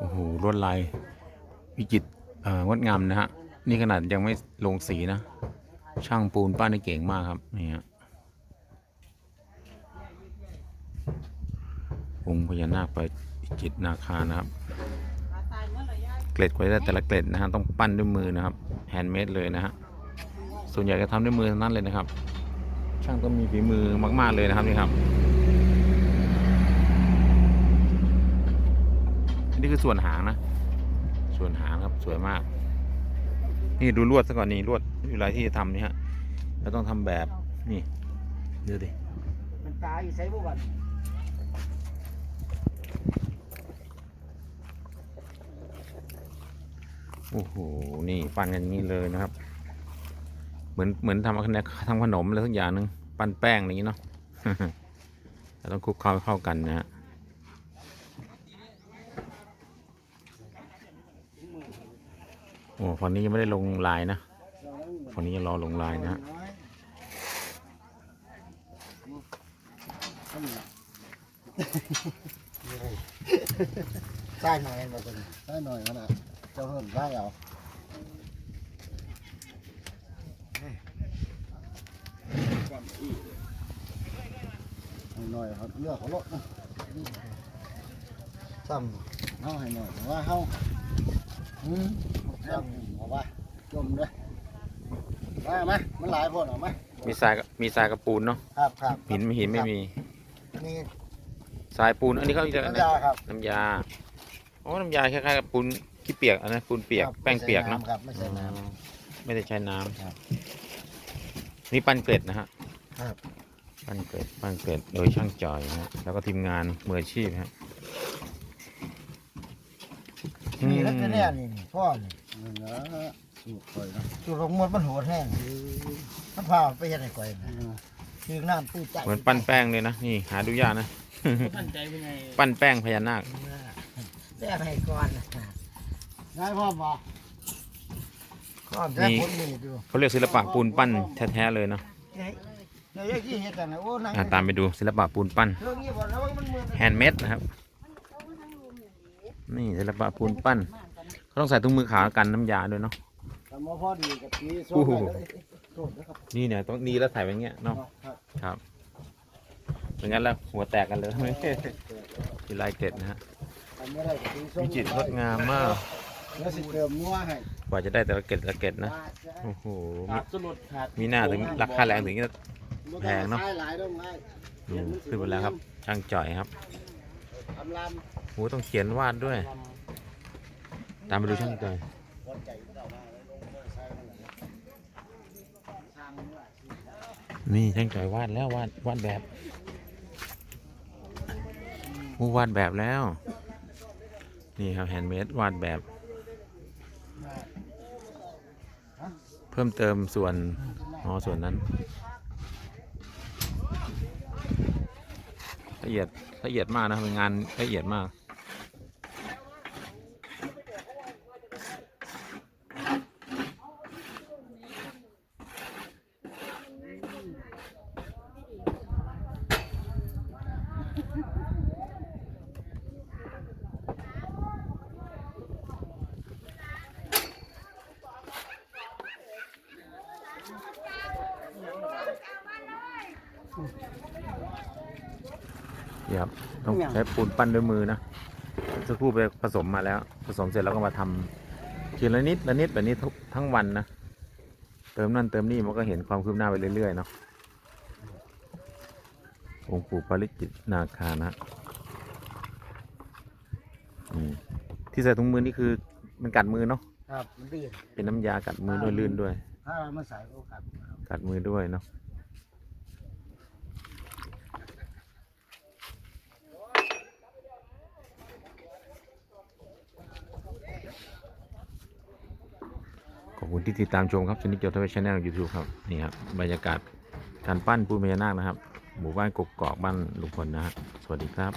โอ้โหลวดลายวิจิตรเอ่องดงามนะฮะ นี่ขนาดยังไม่ลงสีนะ ช่างปูนป้านนี่เก่งมากครับ นี่ฮะองค์พญานาคไปวิจิตรนาคานะครับ เกล็ดกว่าจะได้แต่ละเกล็ดนะฮะ ต้องปั้นด้วยมือนะครับ แฮนด์เมดเลยนะฮะ ส่วนใหญ่จะทำด้วยมือทั้งนั้นเลยนะครับ ช่างต้องมีฝีมือมาก ๆเลยนะครับนี่ครับ นี่คือส่วนหางนะ ส่วนหางครับสวยมาก นี่ดูลวดซะก่อนนี่ลวดเวลาที่จะทำนี่ฮะเราต้องทำแบบนี่ดูดิมันตายอยู่ใส่บุกันโอ้โห นี่ปั้นกันอย่างนี้เลยนะครับ เหมือนเหมือนทำขนมทำขนมอะไรสักอย่างหนึ่งปั้นแป้งอย่างนี้เนาะเราต้องคลุกเคล้าให้เข้ากันนะฮะ อ้ฝั่งนี้ยังไม่ได้ลงลายนะฝั่งนี้ยังรอลงลายนะฮะใส่หน่อยมาตัวนี้ใส่หน่อยมันอะเจ้าเพิ่มได้เอาเอหน่อยเขาเลือกเขาลดนะซ้ำเอาให้หน่อยว่าเขาอืม ซ้ำเอาว่าจมด้วยมาไหมมันหลายพวกเอาไหมมีทรายกับมีทรายกับปูนเนาะครับครับหินไม่หินไม่มีนี่ทรายปูนอันนี้เขาเรียกอะไรน้ำยาครับน้ำยาอ๋อน้ำยาคล้ายๆกับปูนขี้เปียกอันนั้นปูนเปียกครับแป้งเปียกเนาะครับไม่ใช่น้อ๋อไม่ได้ใช้น้ครับำนี่ปั้นเกล็ดนะฮะครับปั้นเกล็ดปั้นเกล็ดโดยช่างจอยนะฮะแล้วก็ทีมงานมืออาชีพฮะำนี่แล้วก็เนี่ยนี่นี่พ่อนี่ นี่นะสูตรข่อยนะสูตรของมดมันโหดแห้งมันพาไปเฮ็ดให้ข่อยนะคือน้ำตื้อใจเหมือนปั้นแป้งเลยนะนี่หาดูยากนะมั่นใจเป็นไงปั้นแป้งพญานาคแก้ให้ก่อนได้พ่อบ่ก่อนแก้ผลนี่ดูเขาเรียกศิลปะปูนปั้นแท้ๆเลยเนาะเฮ้ยเดี๋ยวยี่เฮ็ดกันนะโอ้นั่งอะตามไปดูศิลปะปูนปั้นเรื่องนี้บ่แล้วมันมือแฮนด์เมดนะครับ นี่ศิลปะปูนปั้น เขาต้องใส่ถุงมือขาวกันน้ำยาด้วยเนาะแต่มาพอดีกับปีโอ้โหโทษนะครับนี่เนี่ยต้องดีแล้วใส่ไว้อย่างเงี้ยเนาะครับครับไม่งั้นแล้วหัวแตกกันเลยมีลายเกล็ดนะฮะทำไม่ได้กับปีส้มวิจิตรงดงามมาก แล้วสิเติมนัวให้กว่าจะได้แต่ละเกล็ดแต่ละเกล็ดนะโอ้โหขาดสลุดขาดมีหน้าถึงราคาแรงถึงจะแพงเนอะใช้หลายต้องให้ดูขึ้นไปแล้วครับช่างจ่อยครับทำลโหต้องเขียนวาดด้วย ตามไปดูช่างจ่อยำวันนี่ช่างจ่อยวาดแล้ววาดวาดแบบโอ้วาดแบบแล้ว นี่ครับแฮนด์เมดวาดแบบ เพิ่มเติมส่วนอ๋อส่วนนั้นละเอียดละเอียดมากนะเป็นงานละเอียดมาก นี่ครับต้องใช้ปูนปั้นด้วยมือนะสักครู่ไปผสมมาแล้ว ผสมเสร็จแล้วก็มาทำทีละนิดละนิดแบบนี้ทุกทั้งวันนะเติมนั่นเติมนี่มันก็เห็นความคืบหน้าไปเรื่อยๆเนาะองค์ปู่ปาริจิตนาคานะอืมที่ใส่ถุงมือนี่คือมันกัดมือเนาะ ครับมันดีเป็นน้ำยากัดมือด้วยลื่นด้วย ถ้าเรามาใส่โอกาสกัดมือด้วยเนาะขอบคุณที่ติดตามชมครับชนิดจดทวีชแนลยูทูบครับนี่ครับบรรยากาศการปั้นปูนพญานาคนะครับ หมู่บ้านกกอกบ้านลุงพลนะฮะสวัสดีครับ